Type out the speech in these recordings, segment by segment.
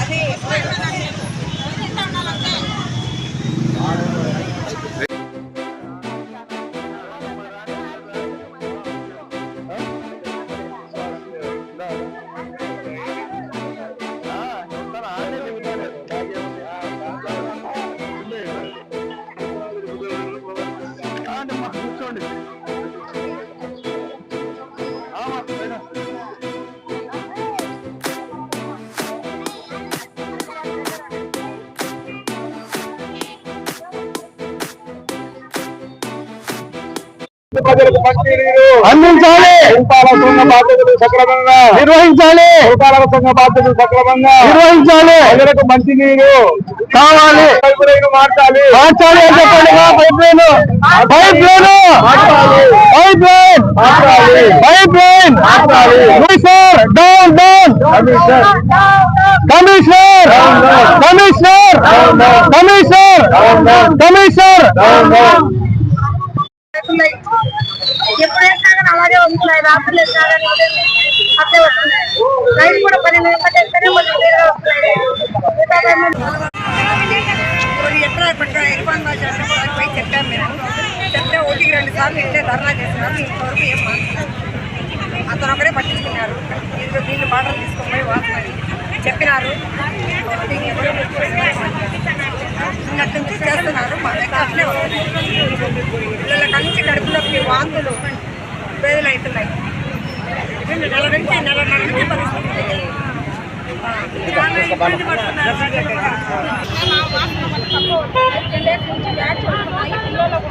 అది అందించాలి. సంఘ బాధ్యతలు సక్రమంగా నిర్వహించాలి. పురపాలక సంఘ బాధ్యతలు సక్రమంగా. నిర్వహించాలి. ప్రజలకు మంచినీరు. కావాలి. పైపు లైన్ మార్చాలి. మార్చాలి అని చెప్పండి pipeline pipeline pipeline. Pipeline. Commissioner down down. Commissioner. Commissioner. Commissioner. Commissioner. కానీ రాత్రులు అట్లే వస్తున్నాయి కూడా పన్నెండు గంటలకు వేస్తేనే కొంచెం వస్తున్నాయి. చెప్తే ఒకటికి రెండు సార్లు ఇట్లే ధర్నా చేస్తున్నారు ఇంతవరకు ఏం అతను ఒకరే పట్టించుకున్నారు ఇందులో దీన్ని బాటలు తీసుకొని పోయి చెప్పినారు. దీన్ని నుంచి చేస్తున్నారు. మా దగ్గర అట్లే వస్తున్నాయి పిల్లల కంచి కడుపులోకి వాంతులు వేదులు అవుతున్నాయి. నెల నుంచి నెలన్నర నుంచి పరిస్థితి ఆ, చాలా ఇబ్బంది పడుతున్నారు పిల్లలకు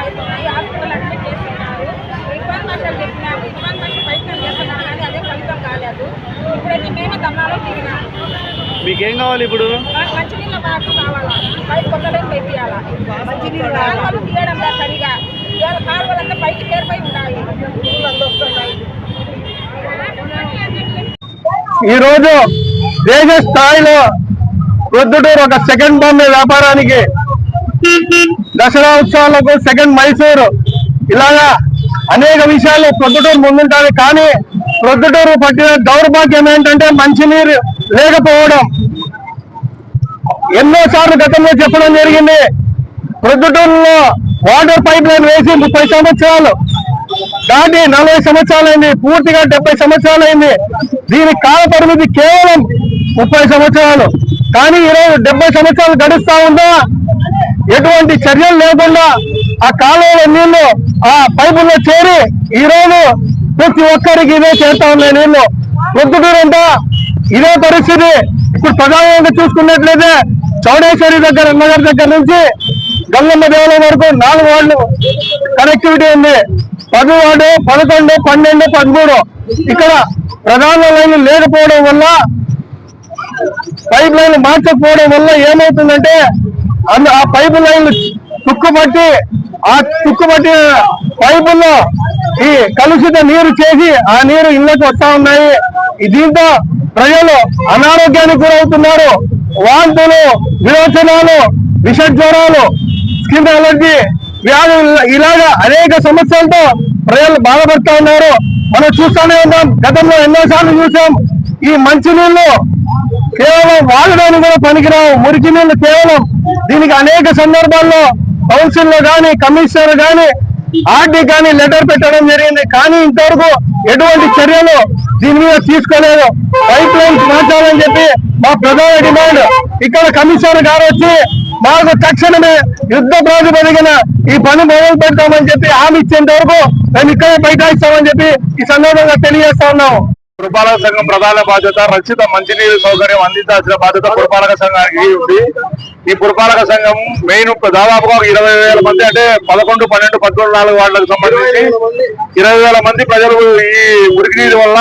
అవుతున్నాయి హాస్పిటల్ అడ్మిట్ చేస్తున్నారు చెప్పినారు ప్రయత్నం కానీ అదే ఫలితం కాలేదు ఇప్పుడైతే మేమే ధర్నాలో దిగినాము మీకేం కావాలి ఇప్పుడు? మంచినీళ్ళ మాకు కావాలా? పైకి కొత్త పెట్టియాలా మంచినీళ్ళు తీయడం సరిగా. ఇవాళ కాలువలంతా పైకి పేరుపై ఉన్నాయి ఈ రోజు దేశ స్థాయిలో ప్రొద్దుటూరు ఒక సెకండ్ బాంబే వ్యాపారానికి దసరా ఉత్సవాలకు సెకండ్ మైసూరు. ఇలాగా అనేక విషయాలు ప్రొద్దుటూరు ముందుంటారు కానీ ప్రొద్దుటూరు పట్టిన దౌర్భాగ్యం ఏంటంటే మంచినీరు లేకపోవడం. ఎన్నో సార్లు గతంలో చెప్పడం జరిగింది. ప్రొద్దుటూరులో వాటర్ పైప్ లైన్ వేసి ముప్పై సంవత్సరాలు. దాన్ని నలభై సంవత్సరాలైంది పూర్తిగా డెబ్బై సంవత్సరాలైంది. దీని కాల పరిమితి కేవలం ముప్పై సంవత్సరాలు. కానీ ఈరోజు డెబ్బై సంవత్సరాలు గడుస్తా ఉందా? ఎటువంటి చర్యలు లేకుండా ఆ కాలువల నీళ్ళు ఆ పైపుల్లో చేరి ఈ రోజు ప్రతి ఒక్కరికి ఇదే చేస్తా ఉన్నాయి నీళ్ళు. ప్రొద్దుటూరంతా ఇదే పరిస్థితి. ఇప్పుడు ప్రధానంగా చూసుకున్నట్లయితే చౌడేశ్వరి దగ్గర నగర్ దగ్గర నుంచి గల్లమ్మ దేవాలయం వరకు నాలుగు వార్డులు కనెక్టివిటీ ఉంది. పది వార్డు పదకొండు పన్నెండు పదమూడు. ఇక్కడ ప్రధాన లైన్లు లేకపోవడం వల్ల పైప్ లైన్లు మార్చకపోవడం వల్ల ఏమవుతుందంటే అందు ఆ పైపు లైన్లు తుక్కుపట్టి ఆ తుక్కుపట్టి పైపుల్లో ఈ కలుషిత నీరు చేసి ఆ నీరు ఇళ్ళకి వస్తా ఉన్నాయి. దీంతో ప్రజలు అనారోగ్యానికి గురవుతున్నారు. వాంతులు విరోచనాలు విష జ్వరాలు స్కిన్ అలర్జీ వ్యాధులు ఇలాగా అనేక సమస్యలతో ప్రజలు బాధపడుతూ ఉన్నారు. మనం చూస్తూనే ఉన్నాం. గతంలో ఎన్నోసార్లు చూసాం ఈ మంచినీళ్ళు కేవలం వాడడానికి కూడా పనికిరావు. మురికి నీళ్ళు కేవలం దీనికి అనేక సందర్భాల్లో కౌన్సిల్లో గాని కమిషనర్ గాని ఆర్డీ కానీ లెటర్ పెట్టడం జరిగింది. కానీ ఇంతవరకు ఎటువంటి చర్యలు దీని మీద తీసుకోలేదు. పైప్ లైన్స్ మార్చాలని చెప్పి మా ప్రధాన డిమాండ్. ఇక్కడ కమిషనర్ గారు వచ్చి మాకు తక్షణమే యుద్ధ ప్రాతిపదికన ఈ పని మొదలు పెడతామని చెప్పి హామీ ఇచ్చేంత వరకు మేము ఇక్కడే బైఠాయిస్తామని చెప్పి ఈ సందర్భంగా తెలియజేస్తా ఉన్నాము. పురపాలక సంఘం ప్రధాన బాధ్యత రక్షిత మంచినీరు సౌకర్యం అందించాల్సిన బాధ్యత పురపాలక సంఘానికి ఉంది. ఈ పురపాలక సంఘం మెయిన్ దాదాపుగా ఇరవై వేల మంది అంటే పదకొండు పన్నెండు పదకొండు నాలుగు వార్డులకు సంబంధించి ఇరవై వేల మంది ప్రజలు ఈ ఉరికి నీరు వల్ల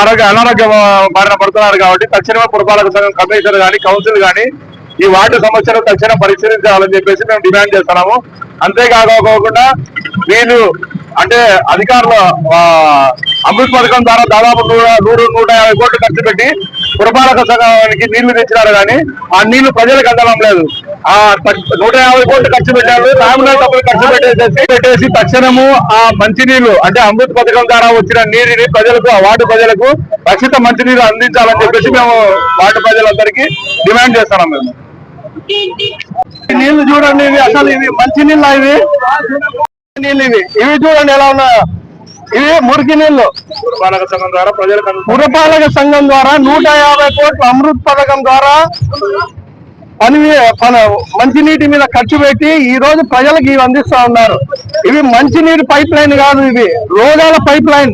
ఆరోగ్య అనారోగ్య బారిన పడుతున్నారు కాబట్టి తక్షణమే పురపాలక సంఘం కమిషనర్ కానీ కౌన్సిల్ కానీ ఈ వార్డు సమస్యను తక్షణం పరిశీలించాలని చెప్పేసి మేము డిమాండ్ చేస్తున్నాము. అంతేకాకుండా వీళ్ళు అంటే అధికారులు అమృత్ పథకం ద్వారా దాదాపు నూట నూరు నూట యాభై కోట్లు ఖర్చు పెట్టి పురపాలక సంఘానికి నీళ్ళు తెచ్చినారు కానీ ఆ నీళ్ళు ప్రజలకు అందడం లేదు. ఆ నూట యాభై కోట్లు ఖర్చు పెట్టారు. నామినల్ డబ్బులు ఖర్చు పెట్టేసి పెట్టేసి తక్షణము ఆ మంచినీళ్ళు అంటే అమృత్ పథకం ద్వారా వచ్చిన నీటిని ప్రజలకు ఆ వార్డు ప్రజలకు రక్షిత మంచినీరు అందించాలని చెప్పేసి మేము వార్డు ప్రజలందరికీ డిమాండ్ చేస్తున్నాం మేము. నీళ్ళు చూడండి ఇవి అసలు ఇవి మంచి నీళ్ళు ఇవి? నీళ్ళు ఇవి. ఇవి చూడండి ఎలా ఉన్నాయో. ఇవి మురికి నీళ్ళు పురపాలక సంఘం ద్వారా ప్రజలకు పురపాలక సంఘం ద్వారా నూట యాభై కోట్ల అమృత్ పథకం ద్వారా పని మంచినీటి మీద ఖర్చు పెట్టి ఈ రోజు ప్రజలకు ఇవి అందిస్తా ఉన్నారు. ఇవి మంచినీటి పైప్ లైన్ కాదు ఇవి. రోగాల పైప్ లైన్.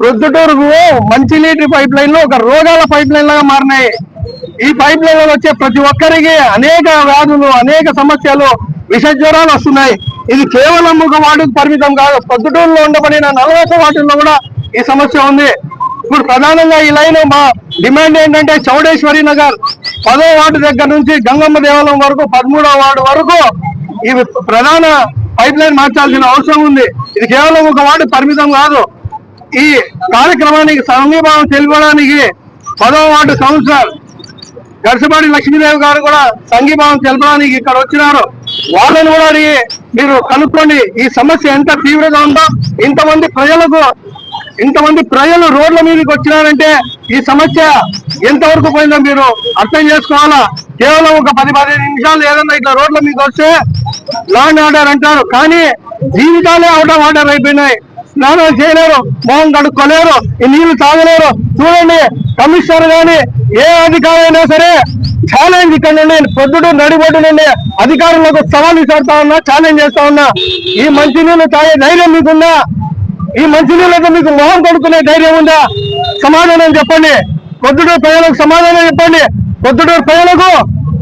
ప్రొద్దుటూరుకు మంచినీటి పైప్ లైన్లు ఒక రోగాల పైప్ లైన్ లాగా మారినాయి. ఈ పైప్ లైన్ వచ్చే ప్రతి ఒక్కరికి అనేక వ్యాధులు అనేక సమస్యలు విష జ్వరాలు వస్తున్నాయి. ఇది కేవలం ఒక వార్డుకు పరిమితం కాదు పొద్దుటూరులో ఉండబడిన నలభై వార్డుల్లో కూడా ఈ సమస్య ఉంది. ఇప్పుడు ప్రధానంగా ఈ లైన్ మా డిమాండ్ ఏంటంటే చౌడేశ్వరి నగర్ పదో వార్డు దగ్గర నుంచి గంగమ్మ దేవాలయం వరకు పదమూడవ వార్డు వరకు ఈ ప్రధాన పైప్ లైన్ మార్చాల్సిన అవసరం ఉంది. ఇది కేవలం ఒక వార్డు పరిమితం కాదు. ఈ కార్యక్రమానికి సంఘీభావం తెలుపడానికి పదో వార్డు కౌన్సిలర్ గరిసపాటి లక్ష్మీదేవి గారు కూడా సంఘీభావం తెలపడానికి ఇక్కడ వచ్చినారు. వాళ్ళని కూడా అడిగి మీరు కనుక్కోండి ఈ సమస్య ఎంత తీవ్రంగా ఉందో ఇంతమంది ప్రజలకు ఇంతమంది ప్రజలు రోడ్ల మీదకి వచ్చినారంటే ఈ సమస్య ఎంతవరకు పోయిందో మీరు అర్థం చేసుకోవాలా? కేవలం ఒక పది పదిహేను నిమిషాలు ఏదన్నా ఇట్లా రోడ్ల మీద వస్తే లాండ్ ఆర్డర్ అంటారు. కానీ జీవితాలే అవుట్ ఆఫ్ ఆర్డర్ అయిపోయినాయి. స్నానాలు చేయలేరు మొహం కడుక్కోలేరు ఈ నీళ్ళు తాగలేరు. చూడండి కమిషనర్ గాని ఏ అధికారైనా సరే ఛాలెంజ్ ఇక్కడ నుండి పొద్దుడు నడిబొడ్డు నుండి అధికారులకు సవాల్ విసారుతా ఉన్నా ఛాలెంజ్ చేస్తా ఉన్నా ఈ మంచినీళ్ళు తాగే ధైర్యం మీకుందా? ఈ మంచినీళ్ళతో మీకు మొహం కొడుకునే ధైర్యం ఉందా? సమాధానం చెప్పండి. పొద్దుటూరు ప్రజలకు సమాధానం చెప్పండి. పొద్దుటూరు ప్రజలకు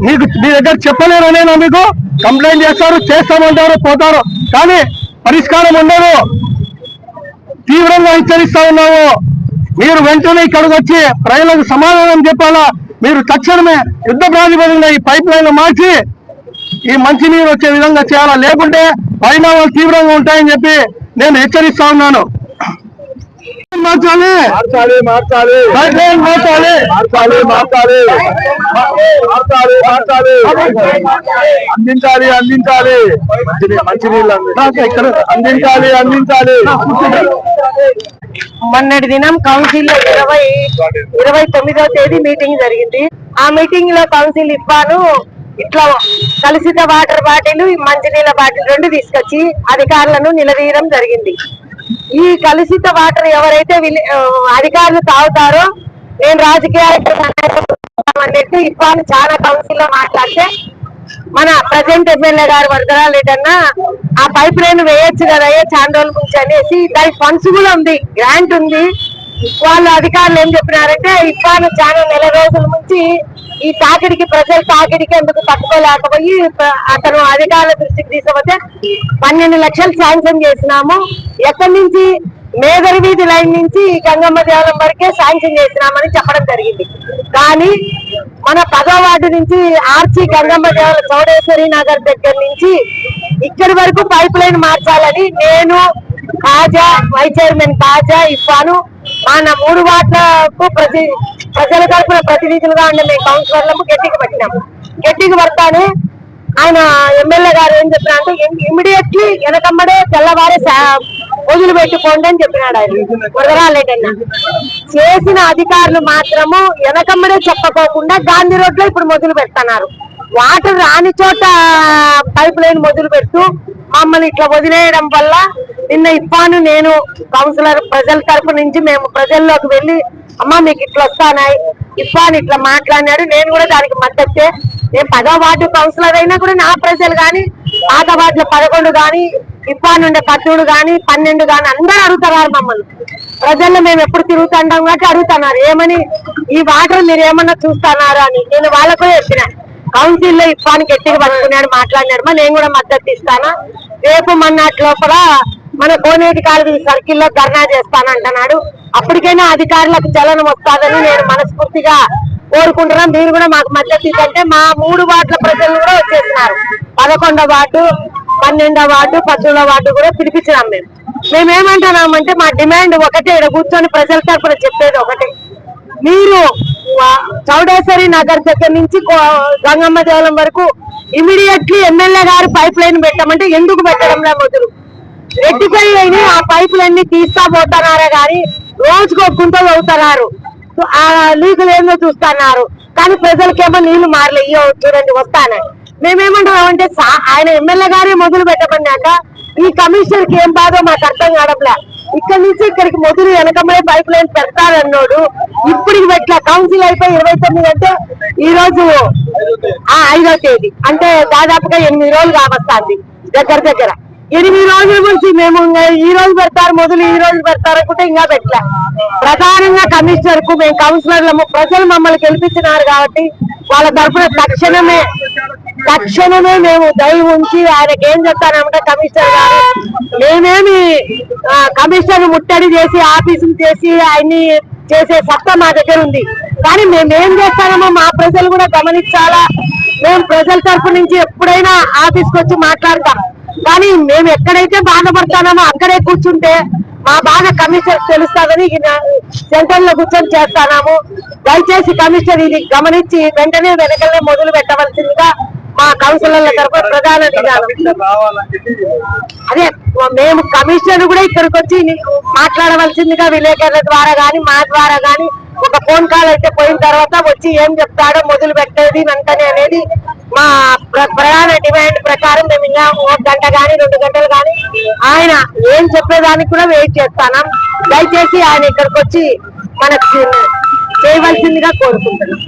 మీకు మీ దగ్గర చెప్పలేరనేనా మీకు కంప్లైంట్ చేస్తారు చేస్తామంటారు పోతారు. కానీ పరిష్కారం ఉండదు. తీవ్రంగా హెచ్చరిస్తా ఉన్నాము. మీరు వెంటనే ఇక్కడికి వచ్చి ప్రజలకు సమాధానం చెప్పాలా? మీరు తక్షణమే యుద్ధ ప్రాతిపదికన ఈ పైప్ లైన్ మార్చి ఈ మంచినీరు వచ్చే విధంగా చేయాలా? లేకుంటే పరిణామాలు తీవ్రంగా ఉంటాయని చెప్పి నేను హెచ్చరిస్తా ఉన్నాను. మార్చాలి. మార్చాలి మార్చాలి. మార్చాలి. మార్చాలి మార్చాలి. మార్చాలి మార్చాలి. అందించాలి అందించాలి. మంచినీ మంచినీళ్ళు అందించాలి. అందించాలి మొన్నటి దినం కౌన్సిల్లో ఇరవై ఇరవై తొమ్మిదవ తేదీ మీటింగ్ జరిగింది. ఆ మీటింగ్లో కౌన్సిల్ ఇవ్వాను. ఇట్లా కలుషిత వాటర్ బాటిల్ మంచినీళ్ళ బాటిల్ రెండు తీసుకొచ్చి అధికారులను నిలదీయడం జరిగింది. ఈ కలుషిత వాటర్ ఎవరైతే అధికారులు తాగుతారో నేను రాజకీయాలకు అన్నట్టు ఇవ్వాను చాలా కౌన్సిల్లో మాట్లాడితే మన ప్రజెంట్ ఎమ్మెల్యే గారు వరదరాలేటన్న ఆ పైప్ లైన్ వేయొచ్చు కదా అయ్యే చాలా రోజుల నుంచి అనేసి దానికి ఫండ్స్ కూడా ఉంది గ్రాంట్ ఉంది వాళ్ళు అధికారులు ఏం చెప్పినారంటే ఇప్పాను చాలా నెల రోజుల నుంచి ఈ తాకిడికి ప్రజల తాకిడికి ఎందుకు తట్టుకోలేకపోయి అతను అధికారుల దృష్టికి తీసుకపోతే పన్నెండు లక్షలు శాంక్షన్ చేసినాము. ఎక్కడి నుంచి? మేదరి వీధి లైన్ నుంచి గంగమ్మ దేవాలయం వరకే శాంక్షన్ చేసినామని చెప్పడం జరిగింది. కానీ మన పదో వార్డు నుంచి ఆర్చి గంగమ్మ దేవాలయం చౌడేశ్వరి నగర్ దగ్గర నుంచి ఇక్కడి వరకు పైప్ లైన్ మార్చాలని నేను తాజా వైస్ చైర్మన్ తాజా ఇఫాను మన మూడు వార్డులకు ప్రతి ప్రజల తరఫున ప్రతినిధులుగా ఉండే మేము కౌన్సిలర్లకు గట్టికి పట్టినాము. గట్టికి పడతానే ఆయన ఎమ్మెల్యే గారు ఏం చెప్పినా అంటే ఇమీడియట్లీ వెనకమ్మడే తెల్లవారే వదిలి పెట్టుకోండి అని చెప్పినాడు ఆయన. వరదరాలేటన్న చేసిన అధికారులు మాత్రము వెనకమ్మడే చెప్పకోకుండా గాంధీ రోడ్లో ఇప్పుడు మొదలు పెడుతున్నారు. వాటర్ రాని చోట పైప్ లైన్ మొదలు పెడుతూ మమ్మల్ని ఇట్లా వదిలేయడం వల్ల నిన్న ఇప్పాను నేను కౌన్సిలర్ ప్రజల తరపు నుంచి మేము ప్రజల్లోకి వెళ్ళి అమ్మా మీకు ఇట్లా వస్తానాయి. ఇప్పాను ఇట్లా మాట్లాడినాడు. నేను కూడా దానికి మద్దతే. నేను పదో వార్డు కౌన్సిలర్ అయినా కూడా నా ప్రజలు కానీ పాత వార్డులో పదకొండు కానీ ఇప్పాను ఉండే పద్మూడు కానీ పన్నెండు కానీ అందరూ అడుగుతున్నారు మమ్మల్ని. ప్రజల్లో మేము ఎప్పుడు తిరుగుతుంటాం కాబట్టి అడుగుతున్నారు. ఏమని? ఈ వాటర్ మీరు ఏమన్నా చూస్తున్నారు? అని నేను వాళ్ళకు చెప్పిన. కౌన్సిల్లో ఇప్పానికి గట్టిగా పట్టుకున్నాడు మాట్లాడినాడు. మా నేను కూడా మద్దతు ఇస్తాను? రేపు మన్నాటి లోపల మన కోనేటి కాలు సర్కిల్లో ధర్నా చేస్తానంటున్నాడు. అప్పటికైనా అధికారులకు చలనం వస్తాదని నేను మనస్ఫూర్తిగా కోరుకుంటున్నాం మీరు కూడా మాకు మద్దతు ఇద్దంటే మా మూడు వార్డుల ప్రజలు కూడా వచ్చేసినారు పదకొండో వార్డు పన్నెండో వార్డు పద్దెనిమిదో వార్డు కూడా పిలిపించినాం మేము. మేమేమంటున్నామంటే మా డిమాండ్ ఒకటే ఇక్కడ కూర్చొని ప్రజల తరపున చెప్పేది ఒకటే. మీరు చౌడేశ్వరి నగర్ దగ్గర నుంచి గంగమ్మ దేవాలయం వరకు ఇమీడియట్లీ ఎమ్మెల్యే గారు పైప్ లైన్ పెట్టమంటే ఎందుకు పెట్టడం మొదలు రెడ్డిపై అయిన ఆ పైపులన్నీ తీస్తా పోతున్నారే గాని రోజు ఒక పోతున్నారు. అవుతున్నారు ఆ లీకులు ఏందో చూస్తున్నారు. కానీ ప్రజలకేమో నీళ్ళు మారలే. చూడండి వస్తానే. మేమేమంటున్నామంటే ఆయన ఎమ్మెల్యే గారే మొదలు పెట్టమన్నాక ఈ కమిషనర్కి ఏం బాధో మాకు అర్థం కావట్లే. ఇక్కడ నుంచి ఇక్కడికి మొదలు వెనకమే పైప్ లైన్ పెడతారన్నాడు. ఇప్పటికి పెట్టలే కౌన్సిల్ అయిపోయి ఇరవై తొమ్మిది అంటే ఈ రోజు ఆ ఐదో తేదీ. అంటే దాదాపుగా ఎనిమిది రోజులు కావస్తుంది దగ్గర దగ్గర. ఎనిమిది రోజుల నుంచి మేము ఈ రోజు పెడతారు మొదలు ఈ రోజు పెడతారు అనుకుంటే ఇంకా పెట్టలే. ప్రధానంగా కమిషనర్కు మేము కౌన్సిలర్లము ప్రజలు మమ్మల్ని గెలిపించినారు కాబట్టి వాళ్ళ తరఫున తక్షణమే తక్షణమే మేము దయ ఉంచి ఆయనకి ఏం చెప్తానంటే కమిషనర్ గారు మేమేమి ఆ, కమిషనర్ ముట్టడి చేసి ఆఫీసులు చేసి ఆయన్ని చేసే సత్తా మా దగ్గర ఉంది. కానీ మేమేం ఏం చేస్తామో మా ప్రజలు కూడా గమనించాలా. మేము ప్రజల తరపు నుంచి ఎప్పుడైనా ఆఫీస్కి వచ్చి మాట్లాడతాం. మేము ఎక్కడైతే బాధపడతానో అక్కడే కూర్చుంటే మా బాధ కమిషనర్ తెలుస్తాదని సెంటర్లో కూర్చొని చేస్తాము దయచేసి కమిషనర్ ఇది గమనించి వెంటనే వెనకలే మొదలు పెట్టవలసిందిగా మా కౌన్సిలర్ల తరఫున ప్రధాన అదే మేము కమిషనర్ కూడా ఇక్కడికి వచ్చి మాట్లాడవలసిందిగా విలేకరుల ద్వారా గాని మా ద్వారా గాని ఒక ఫోన్ కాల్ అయితే పోయిన తర్వాత వచ్చి ఏం చెప్తాడో మొదలు పెట్టేది వెంటనే అనేది మా ప్ర- ప్రధాన డిమాండ్ ప్రకారం మేము ఇంకా ఒక గంట గాని రెండు గంటలు గాని ఆయన ఏం చెప్పేదానికి కూడా వెయిట్ చేస్తాను. దయచేసి ఆయన ఇక్కడికి వచ్చి మనకి చేయవలసిందిగా కోరుకుంటున్నాం.